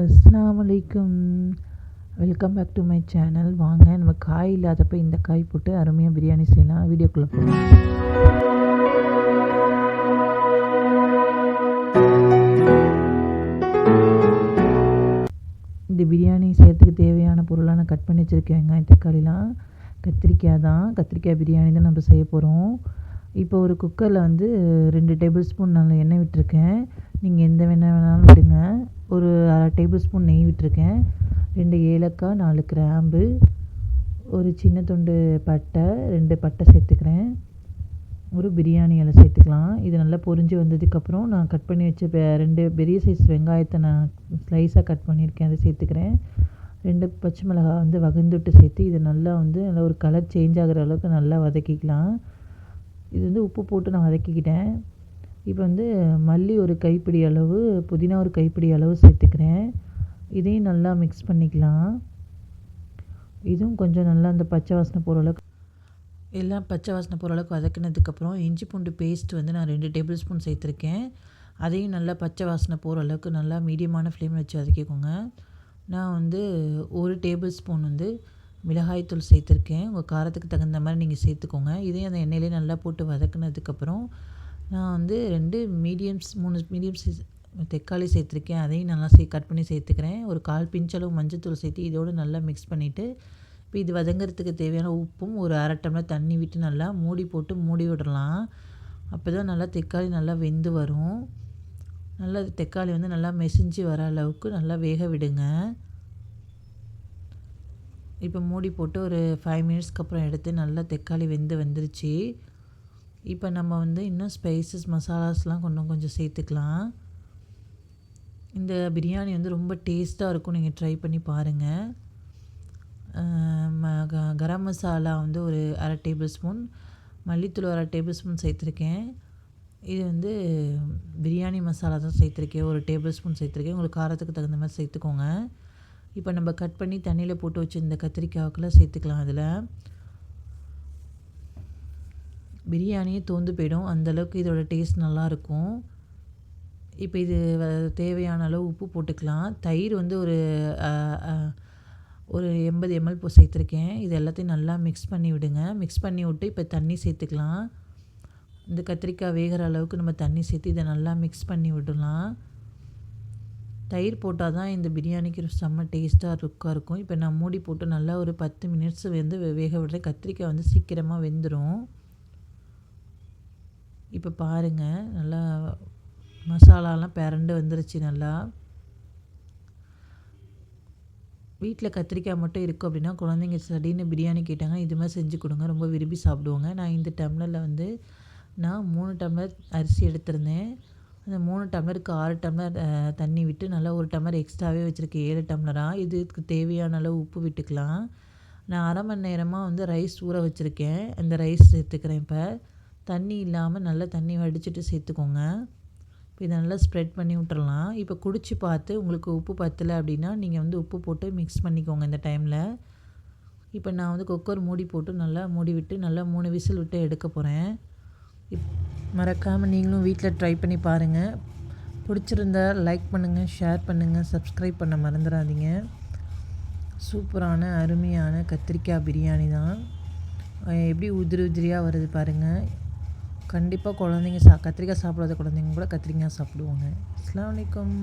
அஸ்ஸலாமு welcome back to my channel வாங்க நம்ம காய் இல்லாதப்ப இந்த காய் போட்டு அருமையாக பிரியாணி செய்யலாம். வீடியோக்குள்ளே போகலாம் இந்த பிரியாணி செய்கிறதுக்கு தேவையான பொருளாக நான் கட் பண்ணி வச்சுருக்கேன். வெங்காயம் தக்காளிலாம். கத்திரிக்காய் தான். கத்திரிக்காய் பிரியாணி தான் நம்ம செய்ய போகிறோம் இப்போ ஒரு குக்கரில் வந்து ரெண்டு டேபிள் ஸ்பூன் நான் எண்ணெய் விட்டுருக்கேன். நீங்கள் எந்த எண்ணெய் வேணாலும் விடுங்க. ஒரு அரை டேபிள் ஸ்பூன் நெய் விட்டுருக்கேன். ரெண்டு ஏலக்காய் நாலு கிராம்பு ஒரு சின்ன துண்டு பட்டை ரெண்டு பட்டை சேர்த்துக்கிறேன். ஒரு பிரியாணி இலை சேர்த்துக்கலாம். இது நல்லா பொரிஞ்சு வந்ததுக்கப்புறம் நான் கட் பண்ணி வச்ச ரெண்டு பெரிய சைஸ் வெங்காயத்தை நான் ஸ்லைஸாக கட் பண்ணியிருக்கேன். அதை சேர்த்துக்கிறேன். ரெண்டு பச்சை மிளகாய் வந்து வகுந்துட்டு சேர்த்து இது நல்லா வந்து நல்லா ஒரு கலர் சேஞ்ச் ஆகிற அளவுக்கு நல்லா வதக்கிக்கலாம். இது வந்து உப்பு போட்டு நான் வதக்கிக்கிட்டேன். இப்போ வந்து மல்லி ஒரு கைப்பிடி அளவு புதினா ஒரு கைப்பிடி அளவு சேர்த்துக்கிறேன். இதையும் நல்லா மிக்ஸ் பண்ணிக்கலாம். இதுவும் கொஞ்சம் நல்லா அந்த பச்சை வாசனை போகிற அளவுக்கு. எல்லாம் பச்சை வாசனை போகிற அளவுக்கு வதக்கினதுக்கப்புறம் இஞ்சி பூண்டு பேஸ்ட் வந்து நான் ரெண்டு டேபிள் ஸ்பூன் சேர்த்துருக்கேன். அதையும் நல்லா பச்சை வாசனை போகிற அளவுக்கு நல்லா மீடியமான ஃப்ளேமில் வச்சு வதக்கிக்கோங்க. நான் வந்து ஒரு டேபிள் ஸ்பூன் வந்து மிளகாய்த்தூள் சேர்த்துருக்கேன். உங்கள் காரத்துக்கு தகுந்த மாதிரி நீங்கள் சேர்த்துக்கோங்க. இதையும் அந்த எண்ணெயிலே நல்லா போட்டு வதக்குனதுக்கப்புறம் நான் வந்து ரெண்டு மீடியம்ஸ் மூணு மீடியம் சைஸ் தக்காளி சேர்த்துருக்கேன். அதையும் நல்லா சே கட் பண்ணி சேர்த்துக்கிறேன். ஒரு கால் பிஞ்சளவு மஞ்சத்தூள் சேர்த்து இதோடு நல்லா மிக்ஸ் பண்ணிவிட்டு இப்போ இது வதங்கிறதுக்கு தேவையான உப்பும் ஒரு அரை டம்ளர் தண்ணி விட்டு நல்லா மூடி போட்டு மூடி விடலாம். அப்போ தான் நல்லா தக்காளி நல்லா வெந்து வரும். நல்லா தக்காளி வந்து நல்லா மெசிஞ்சு வர அளவுக்கு நல்லா வேக விடுங்க. இப்போ மூடி போட்டு ஒரு ஃபைவ் மினிட்ஸ்க்கு அப்புறம் எடுத்து நல்லா தக்காளி வெந்து வந்துருச்சு. இப்போ நம்ம வந்து இன்னும் ஸ்பைசஸ் மசாலாஸ்லாம் கொஞ்சம் கொஞ்சம் சேர்த்துக்கலாம். இந்த பிரியாணி வந்து ரொம்ப டேஸ்ட்டாக இருக்கும் நீங்கள் ட்ரை பண்ணி பாருங்கள் ம- க- கரம் மசாலா வந்து ஒரு அரை டேபிள் ஸ்பூன் மல்லித்தூள் அரை டேபிள் ஸ்பூன் சேர்த்துருக்கேன். இது வந்து பிரியாணி மசாலா தான் சேர்த்துருக்கேன். ஒரு டேபிள் ஸ்பூன் சேர்த்துருக்கேன். உங்களுக்கு காரத்துக்கு தகுந்த மாதிரி சேர்த்துக்கோங்க. இப்போ நம்ம கட் பண்ணி தண்ணியில் போட்டு வச்சு இந்த கத்திரிக்காய்க்குலாம் சேர்த்துக்கலாம் அதில் பிரியாணியே தோந்து போயிடும். அந்தளவுக்கு இதோட டேஸ்ட் நல்லாயிருக்கும். இப்போ இது தேவையான அளவு உப்பு போட்டுக்கலாம். தயிர் வந்து ஒரு ஒரு எண்பது எம்எல் இப்போ சேர்த்துருக்கேன். இது எல்லாத்தையும் நல்லா மிக்ஸ் பண்ணி விடுங்க. மிக்ஸ் பண்ணி விட்டு இப்போ தண்ணி சேர்த்துக்கலாம். இந்த கத்திரிக்காய் வேகிற அளவுக்கு நம்ம தண்ணி சேர்த்து இதை நல்லா மிக்ஸ் பண்ணி விடலாம். தயிர் போட்டால் தான் இந்த பிரியாணிக்கு செம்ம டேஸ்ட்டாக ருக்காக இருக்கும். இப்போ நான் மூடி போட்டு நல்லா ஒரு பத்து மினிட்ஸ் வந்து வேக விடுறேன். கத்திரிக்காய் வந்து சீக்கிரமாக வெந்துடும் இப்போ பாருங்கள் நல்லா மசாலாலாம் பிரண்டு வந்துருச்சு நல்லா. வீட்டில் கத்திரிக்காய் மட்டும் இருக்கும் அப்படின்னா குழந்தைங்க சடின்னு பிரியாணி கேட்டாங்க இது மாதிரி செஞ்சு கொடுங்க ரொம்ப விரும்பி சாப்பிடுவாங்க. நான் இந்த டம்ளரில் வந்து நான் மூணு டம்ளர் அரிசி எடுத்திருந்தேன். அந்த மூணு டம்ளருக்கு ஆறு டம்ளர் தண்ணி விட்டு நல்லா ஒரு டம்ளர் எக்ஸ்ட்ராவே வச்சுருக்கேன் ஏழு டம்ளராக இதுக்கு தேவையான அளவு உப்பு விட்டுக்கலாம். நான் அரை மணி நேரமாக வந்து ரைஸ் ஊற வச்சுருக்கேன். அந்த ரைஸ் சேர்த்துக்கிறேன் இப்போ. தண்ணி இல்லாமல் நல்லா தண்ணி வடிச்சிட்டு சேர்த்துக்கோங்க. இப்போ இதை நல்லா ஸ்ப்ரெட் பண்ணி விட்டுறலாம். இப்போ குடிச்சு பார்த்து உங்களுக்கு உப்பு பத்தலை அப்படின்னா நீங்கள் வந்து உப்பு போட்டு மிக்ஸ் பண்ணிக்கோங்க இந்த டைமில் இப்போ நான் வந்து குக்கர் மூடி போட்டு நல்லா மூடி விட்டு நல்லா மூணு விசில் விட்டு எடுக்க போகிறேன் இப் மறக்காமல் நீங்களும் வீட்டில் ட்ரை பண்ணி பாருங்கள் பிடிச்சிருந்தா லைக் பண்ணுங்கள் ஷேர் பண்ணுங்கள் சப்ஸ்கிரைப் பண்ண மறந்துடாதீங்க சூப்பரான அருமையான கத்திரிக்காய் பிரியாணி தான். எப்படி உதிரி உதிரியாக வருது பாருங்கள் கண்டிப்பாக குழந்தைங்க சா கத்திரிக்காய் சாப்பிடாத குழந்தைங்க கூட கத்திரிக்காய் சாப்பிடுவாங்க. அஸ்லாம் வலைக்கம்